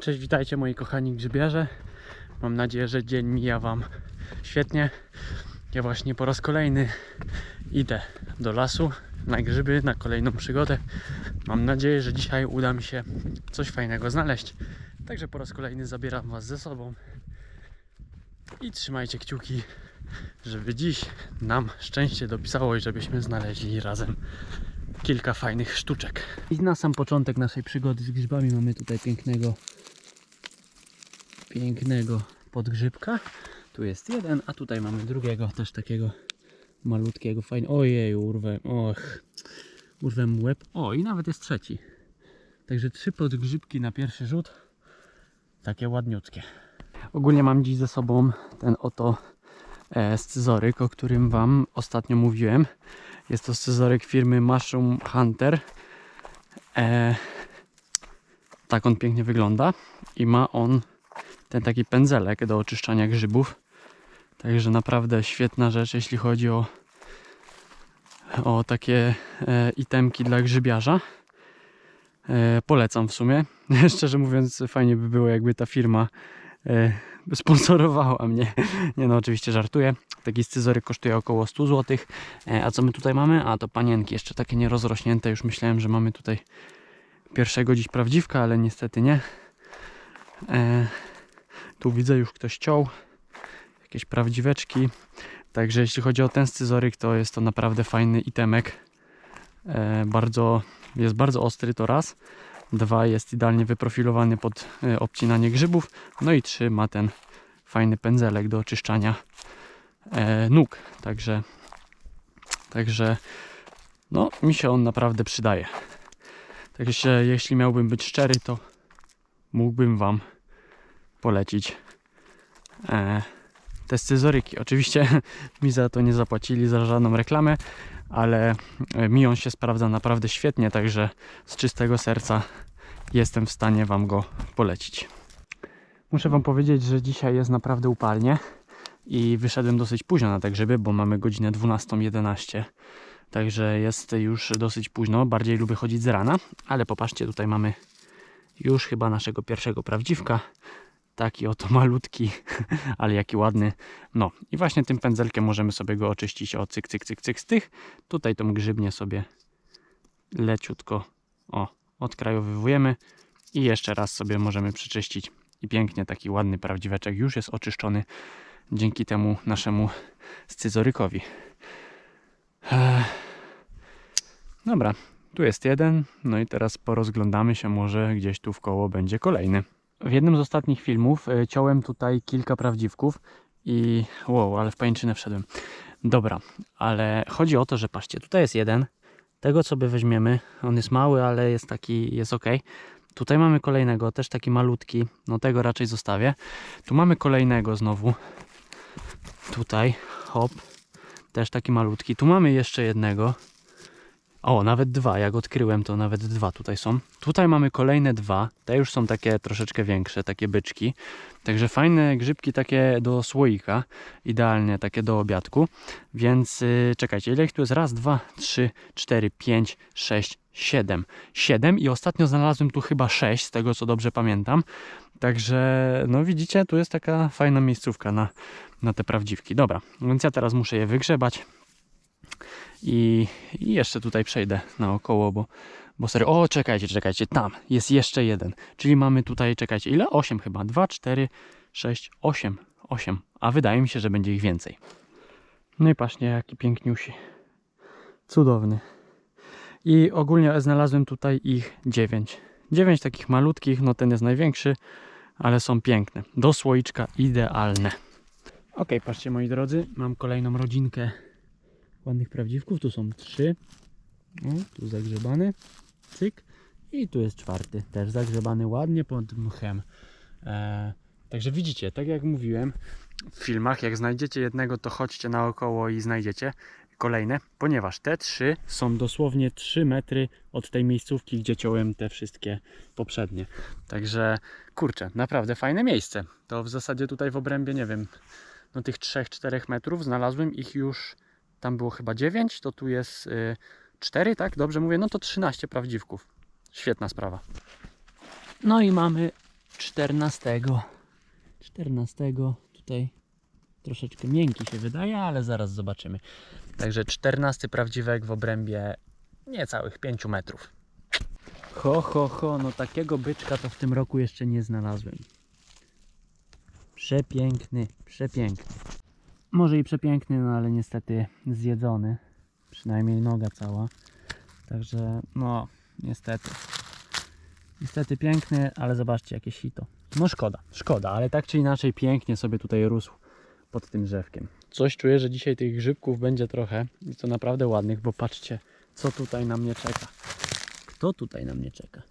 Cześć, witajcie moi kochani grzybiarze. Mam nadzieję, że dzień mija Wam świetnie. Ja właśnie po raz kolejny idę do lasu na grzyby, na kolejną przygodę. Mam nadzieję, że dzisiaj uda mi się coś fajnego znaleźć. Także po raz kolejny zabieram Was ze sobą. I trzymajcie kciuki, żeby dziś nam szczęście dopisało i żebyśmy znaleźli razem kilka fajnych sztuczek. I na sam początek naszej przygody z grzybami mamy tutaj pięknego pięknego podgrzybka. Tu jest jeden, a tutaj mamy drugiego, też takiego malutkiego, fajnego. Ojej, urwę, och, urwę łeb. O, i nawet jest trzeci. Także trzy podgrzybki na pierwszy rzut. Takie ładniutkie. Ogólnie mam dziś ze sobą ten oto e, scyzoryk, o którym Wam ostatnio mówiłem. Jest to scyzoryk firmy Mushroom Hunter. E, tak on pięknie wygląda i ma on ten taki pędzelek do oczyszczania grzybów. Także naprawdę świetna rzecz, jeśli chodzi o, o takie e, itemki dla grzybiarza. E, polecam w sumie. Szczerze mówiąc, fajnie by było, jakby ta firma sponsorowała mnie. Nie no, oczywiście żartuję. Taki scyzoryk kosztuje około 100 zł. E, a co my tutaj mamy? A to panienki, jeszcze takie nierozrośnięte. Już myślałem, że mamy tutaj pierwszego dziś prawdziwka, ale niestety nie. E, tu widzę już ktoś ciął. Jakieś prawdziweczki. Także jeśli chodzi o ten scyzoryk, to jest to naprawdę fajny itemek. E, bardzo, jest bardzo ostry to raz. Dwa jest idealnie wyprofilowany pod e, obcinanie grzybów. No i trzy ma ten fajny pędzelek do oczyszczania e, nóg. Także, także no, mi się on naprawdę przydaje. Także jeśli miałbym być szczery, to mógłbym Wam polecić e, te scyzoryki. Oczywiście mi za to nie zapłacili, za żadną reklamę, ale e, mi on się sprawdza naprawdę świetnie, także z czystego serca jestem w stanie Wam go polecić. Muszę Wam powiedzieć, że dzisiaj jest naprawdę upalnie i wyszedłem dosyć późno na te grzyby, bo mamy godzinę 12.11. Także jest już dosyć późno. Bardziej lubię chodzić z rana, ale popatrzcie, tutaj mamy już chyba naszego pierwszego prawdziwka. Taki oto malutki, ale jaki ładny. No i właśnie tym pędzelkiem możemy sobie go oczyścić o cyk, cyk, cyk, cyk z tych. Tutaj tą grzybnię sobie leciutko o, odkrajowywujemy i jeszcze raz sobie możemy przeczyścić. I pięknie taki ładny prawdziweczek już jest oczyszczony dzięki temu naszemu scyzorykowi. Ech. Dobra, tu jest jeden, no i teraz porozglądamy się, może gdzieś tu w koło będzie kolejny. W jednym z ostatnich filmów e, ciąłem tutaj kilka prawdziwków i wow, ale w pajęczynę wszedłem. Dobra, ale chodzi o to, że patrzcie, tutaj jest jeden, tego sobie weźmiemy, on jest mały, ale jest taki, jest ok. Tutaj mamy kolejnego, też taki malutki, no tego raczej zostawię. Tu mamy kolejnego znowu, tutaj, hop, też taki malutki. Tu mamy jeszcze jednego, o, nawet dwa, jak odkryłem, to nawet dwa tutaj są. Tutaj mamy kolejne dwa, te już są takie troszeczkę większe, takie byczki. Także fajne grzybki takie do słoika, idealnie takie do obiadku. Więc yy, czekajcie, ile ich tu jest? Raz, dwa, trzy, cztery, pięć, sześć, siedem. Siedem i ostatnio znalazłem tu chyba sześć, z tego co dobrze pamiętam. Także, no widzicie, tu jest taka fajna miejscówka na, na te prawdziwki. Dobra, więc ja teraz muszę je wygrzebać. I, I jeszcze tutaj przejdę naokoło, bo, bo serio. O, czekajcie, czekajcie, tam jest jeszcze jeden. Czyli mamy tutaj, czekajcie, ile? 8 chyba. 2, 4, 6, 8. 8. A wydaje mi się, że będzie ich więcej. No i patrzcie, jaki piękniusi. Cudowny. I ogólnie znalazłem tutaj ich 9. 9 takich malutkich, no ten jest największy, ale są piękne. Do słoiczka idealne. Ok, patrzcie moi drodzy, mam kolejną rodzinkę ładnych prawdziwków. Tu są trzy. O, tu zagrzebany. Cyk. I tu jest czwarty. Też zagrzebany ładnie pod mchem. E, także widzicie, tak jak mówiłem w filmach, jak znajdziecie jednego, to chodźcie naokoło i znajdziecie kolejne, ponieważ te trzy są dosłownie 3 metry od tej miejscówki, gdzie ciąłem te wszystkie poprzednie. Także kurczę, naprawdę fajne miejsce. To w zasadzie tutaj w obrębie, nie wiem, no tych 3-4 metrów znalazłem ich już tam było chyba 9, to tu jest y, 4, tak? Dobrze mówię? No to 13 prawdziwków. Świetna sprawa. No i mamy 14. 14. Tutaj troszeczkę miękki się wydaje, ale zaraz zobaczymy. Także 14 prawdziwek w obrębie niecałych 5 metrów. Ho, ho, ho, no takiego byczka to w tym roku jeszcze nie znalazłem. Przepiękny, przepiękny. Może i przepiękny, no ale niestety zjedzony. Przynajmniej noga cała. Także no, niestety. Niestety piękny, ale zobaczcie jakie sito. No szkoda, szkoda, ale tak czy inaczej pięknie sobie tutaj rósł pod tym drzewkiem. Coś czuję, że dzisiaj tych grzybków będzie trochę i to naprawdę ładnych, bo patrzcie, co tutaj na mnie czeka. Kto tutaj na mnie czeka?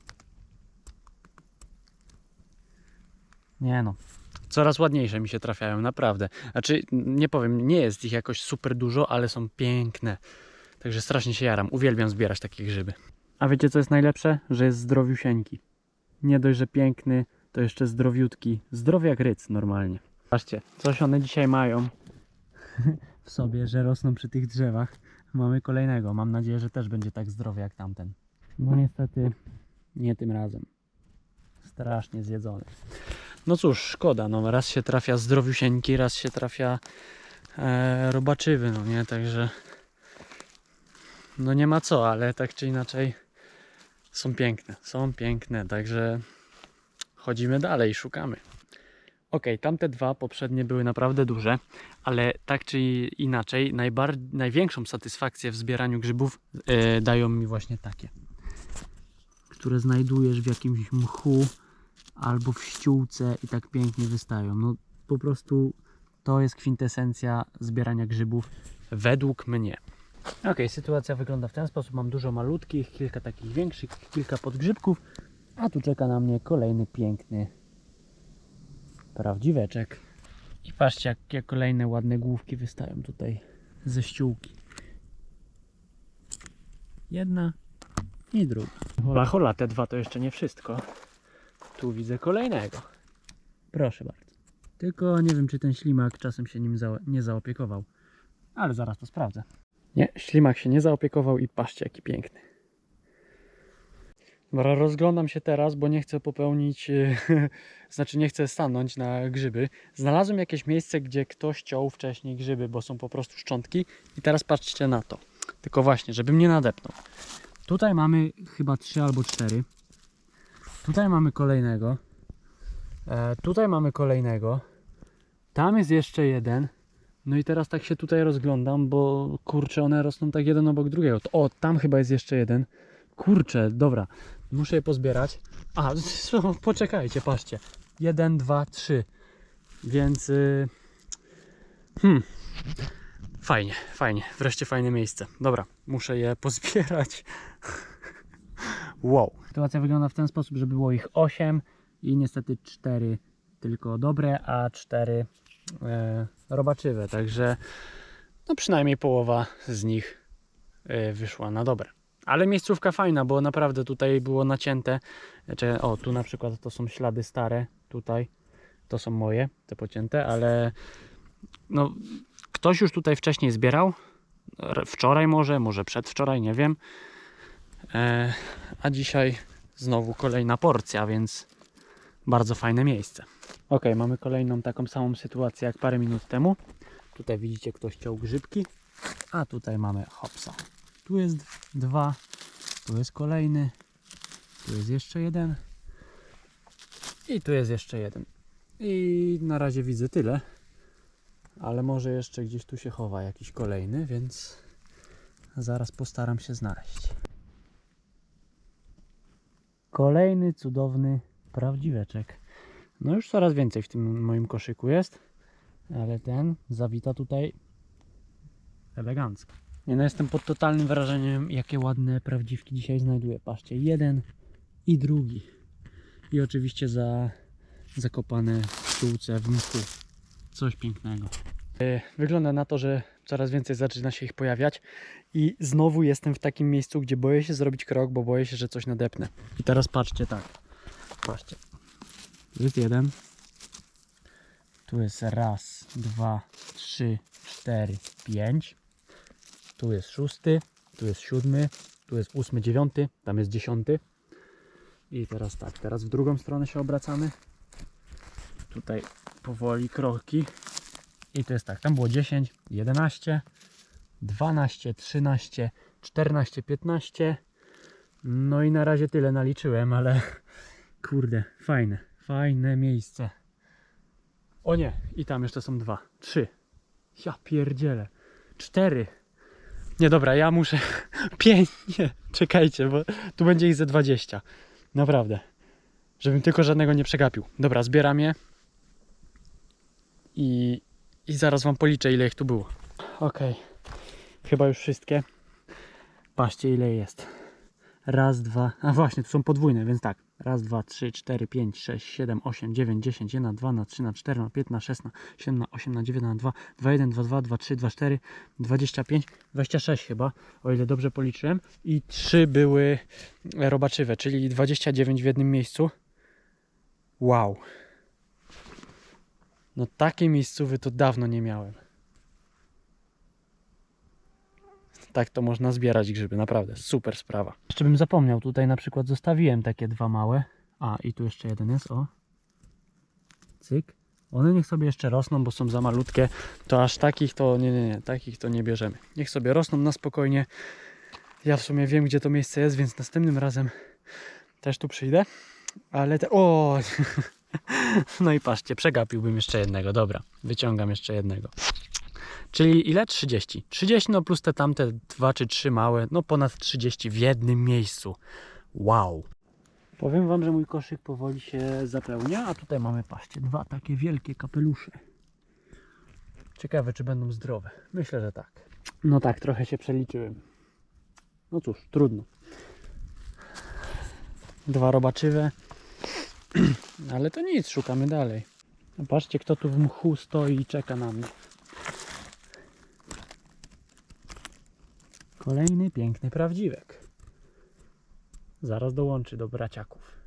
Nie no. Coraz ładniejsze mi się trafiają, naprawdę. Znaczy, nie powiem, nie jest ich jakoś super dużo, ale są piękne. Także strasznie się jaram. Uwielbiam zbierać takie grzyby. A wiecie co jest najlepsze? Że jest zdrowiusieńki. Nie dość, że piękny, to jeszcze zdrowiutki. Zdrowy jak ryc normalnie. Patrzcie, coś one dzisiaj mają w sobie, że rosną przy tych drzewach. Mamy kolejnego. Mam nadzieję, że też będzie tak zdrowy jak tamten. No niestety nie tym razem. Strasznie zjedzony. No cóż, szkoda. No, raz się trafia zdrowiusieńki, raz się trafia e, robaczywy, no nie? Także no nie ma co, ale tak czy inaczej są piękne. Są piękne, także chodzimy dalej, szukamy. Ok, tamte dwa poprzednie były naprawdę duże, ale tak czy inaczej największą satysfakcję w zbieraniu grzybów e, dają mi właśnie takie, które znajdujesz w jakimś mchu albo w ściółce i tak pięknie wystają. No po prostu to jest kwintesencja zbierania grzybów według mnie. Ok, sytuacja wygląda w ten sposób. Mam dużo malutkich, kilka takich większych, kilka podgrzybków, a tu czeka na mnie kolejny piękny prawdziweczek. I patrzcie, jakie kolejne ładne główki wystają tutaj ze ściółki. Jedna i druga. Hola, hola, te dwa to jeszcze nie wszystko. Tu widzę kolejnego. Proszę bardzo. Tylko nie wiem, czy ten ślimak czasem się nim za nie zaopiekował. Ale zaraz to sprawdzę. Nie, ślimak się nie zaopiekował i patrzcie, jaki piękny. Dobra, rozglądam się teraz, bo nie chcę popełnić, e, znaczy nie chcę stanąć na grzyby. Znalazłem jakieś miejsce, gdzie ktoś ciął wcześniej grzyby, bo są po prostu szczątki. I teraz patrzcie na to. Tylko właśnie, żebym nie nadepnął. Tutaj mamy chyba trzy albo cztery. Tutaj mamy kolejnego. E, tutaj mamy kolejnego. Tam jest jeszcze jeden. No i teraz tak się tutaj rozglądam, bo kurczę, one rosną tak jeden obok drugiego. O, tam chyba jest jeszcze jeden. Kurczę, dobra. Muszę je pozbierać. A, poczekajcie, patrzcie. Jeden, dwa, trzy. Więc. y, Hmm. Fajnie, fajnie. Wreszcie fajne miejsce. Dobra, muszę je pozbierać. Wow. Sytuacja wygląda w ten sposób, że było ich 8 i niestety 4 tylko dobre, a 4 e, robaczywe. Także no przynajmniej połowa z nich e, wyszła na dobre. Ale miejscówka fajna, bo naprawdę tutaj było nacięte. Znaczy, o, tu na przykład to są ślady stare, tutaj to są moje, te pocięte, ale no, ktoś już tutaj wcześniej zbierał. Wczoraj może, może przedwczoraj, nie wiem. E, a dzisiaj znowu kolejna porcja, więc bardzo fajne miejsce. Ok, mamy kolejną taką samą sytuację jak parę minut temu. Tutaj widzicie, ktoś ciął grzybki, a tutaj mamy hopsa. Tu jest dwa, tu jest kolejny, tu jest jeszcze jeden i tu jest jeszcze jeden. I na razie widzę tyle, ale może jeszcze gdzieś tu się chowa jakiś kolejny, więc zaraz postaram się znaleźć. Kolejny cudowny prawdziweczek. No już coraz więcej w tym moim koszyku jest, ale ten zawita tutaj elegancko. Nie no, jestem pod totalnym wrażeniem, jakie ładne prawdziwki dzisiaj znajduję. Patrzcie, jeden i drugi. I oczywiście za zakopane w ściółce w mchu. Coś pięknego. E, Wygląda na to, że coraz więcej zaczyna się ich pojawiać i znowu jestem w takim miejscu, gdzie boję się zrobić krok, bo boję się, że coś nadepnę. I teraz patrzcie tak. Patrzcie. Jest jeden. Tu jest raz, dwa, trzy, cztery, pięć. Tu jest szósty, tu jest siódmy, tu jest ósmy, dziewiąty, tam jest dziesiąty. I teraz tak, teraz w drugą stronę się obracamy. tutaj powoli kroki. I to jest tak, tam było 10, 11, 12, 13, 14, 15. No i na razie tyle naliczyłem, ale kurde, fajne, fajne miejsce. O nie, i tam jeszcze są dwa, trzy. Ja pierdzielę. Cztery. Nie dobra, ja muszę. Pięć. Nie, czekajcie, bo tu będzie ich ze 20. Naprawdę. Żebym tylko żadnego nie przegapił. Dobra, zbieram je. I, i zaraz wam policzę, ile ich tu było. Okej. Chyba już wszystkie. Patrzcie, ile jest. Raz, dwa. A właśnie, tu są podwójne, więc tak. Raz, dwa, trzy, cztery, pięć, sześć, siedem, osiem, dziewięć, dziesięć, jedna, dwa, na trzy, na cztery, na pięć, na sześć, na siedem, na osiem, na dziewięć, na dwa, dwa, jeden, dwa, dwa, dwa, trzy, dwa, cztery, dwadzieścia pięć, dwadzieścia sześć chyba, o ile dobrze policzyłem. I trzy były robaczywe, czyli 29 w jednym miejscu. Wow. No takiej miejscówy to dawno nie miałem. Tak to można zbierać grzyby, naprawdę super sprawa. Jeszcze bym zapomniał, tutaj na przykład zostawiłem takie dwa małe. A i tu jeszcze jeden jest, o. Cyk. One niech sobie jeszcze rosną, bo są za malutkie. To aż takich to nie, nie, nie, takich to nie bierzemy. Niech sobie rosną na spokojnie. Ja w sumie wiem, gdzie to miejsce jest, więc następnym razem też tu przyjdę. Ale te. O! No i patrzcie, przegapiłbym jeszcze jednego. Dobra, wyciągam jeszcze jednego. Czyli ile? 30. 30 no plus te tamte dwa czy trzy małe, no ponad 30 w jednym miejscu. Wow. Powiem wam, że mój koszyk powoli się zapełnia, a tutaj mamy, patrzcie, dwa takie wielkie kapelusze. Ciekawe, czy będą zdrowe. Myślę, że tak. No tak, trochę się przeliczyłem. No cóż, trudno. Dwa robaczywe. Ale to nic, szukamy dalej. Patrzcie, kto tu w mchu stoi i czeka na mnie. Kolejny piękny prawdziwek. Zaraz dołączy do braciaków.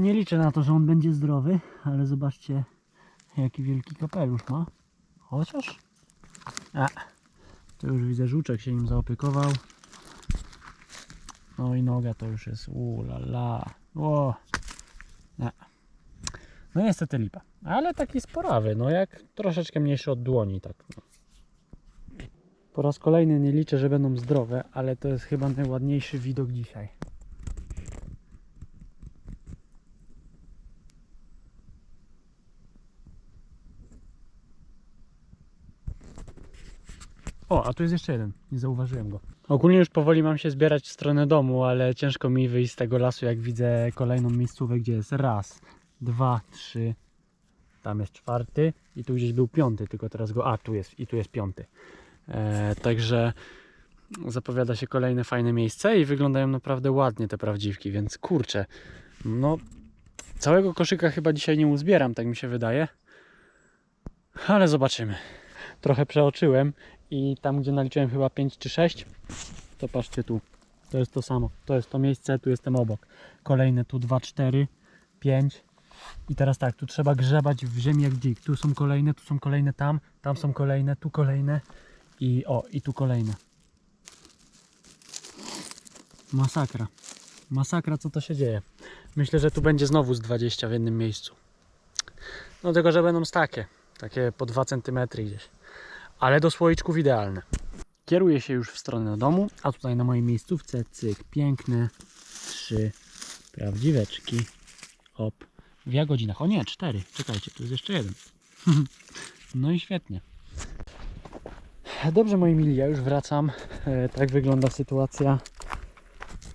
Nie liczę na to, że on będzie zdrowy, ale zobaczcie, jaki wielki kapelusz ma. Chociaż. A, to już widzę, żuczek się nim zaopiekował. No i noga to już jest. Ulala. O. Nie. No niestety lipa. Ale taki sporawy, no jak troszeczkę mniejszy od dłoni, tak. No. Po raz kolejny nie liczę, że będą zdrowe, ale to jest chyba najładniejszy widok dzisiaj. O, a tu jest jeszcze jeden. Nie zauważyłem go. Ogólnie już powoli mam się zbierać w stronę domu, ale ciężko mi wyjść z tego lasu, jak widzę kolejną miejscówkę, gdzie jest raz, dwa, trzy, tam jest czwarty i tu gdzieś był piąty, tylko teraz go, a tu jest i tu jest piąty. E, także zapowiada się kolejne fajne miejsce i wyglądają naprawdę ładnie te prawdziwki, więc kurczę, no całego koszyka chyba dzisiaj nie uzbieram, tak mi się wydaje. Ale zobaczymy. Trochę przeoczyłem i tam gdzie naliczyłem chyba 5 czy 6, to patrzcie tu. To jest to samo. To jest to miejsce, tu jestem obok. Kolejne tu 2, 4, 5. I teraz tak, tu trzeba grzebać w ziemi jak dzik. Tu są kolejne, tu są kolejne tam, tam są kolejne, tu kolejne. I o, i tu kolejne. Masakra. Masakra, co to się dzieje. Myślę, że tu będzie znowu z 20 w jednym miejscu. No tylko, że będą takie. Takie po 2 cm gdzieś. Ale do słoiczków idealne. Kieruję się już w stronę domu, a tutaj na mojej miejscówce cyk, piękne trzy prawdziweczki. Hop. W jagodzinach. O nie, cztery. Czekajcie, tu jest jeszcze jeden. no i świetnie. Dobrze moi mili, ja już wracam. E, tak wygląda sytuacja.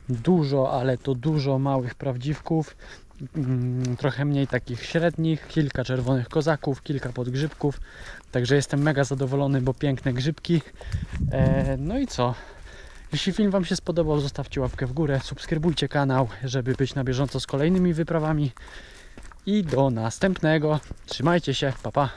Dużo, ale to dużo małych prawdziwków. Mm, trochę mniej takich średnich, kilka czerwonych kozaków, kilka podgrzybków. Także jestem mega zadowolony, bo piękne grzybki. E, no i co? Jeśli film Wam się spodobał, zostawcie łapkę w górę, subskrybujcie kanał, żeby być na bieżąco z kolejnymi wyprawami. I do następnego. Trzymajcie się, pa pa.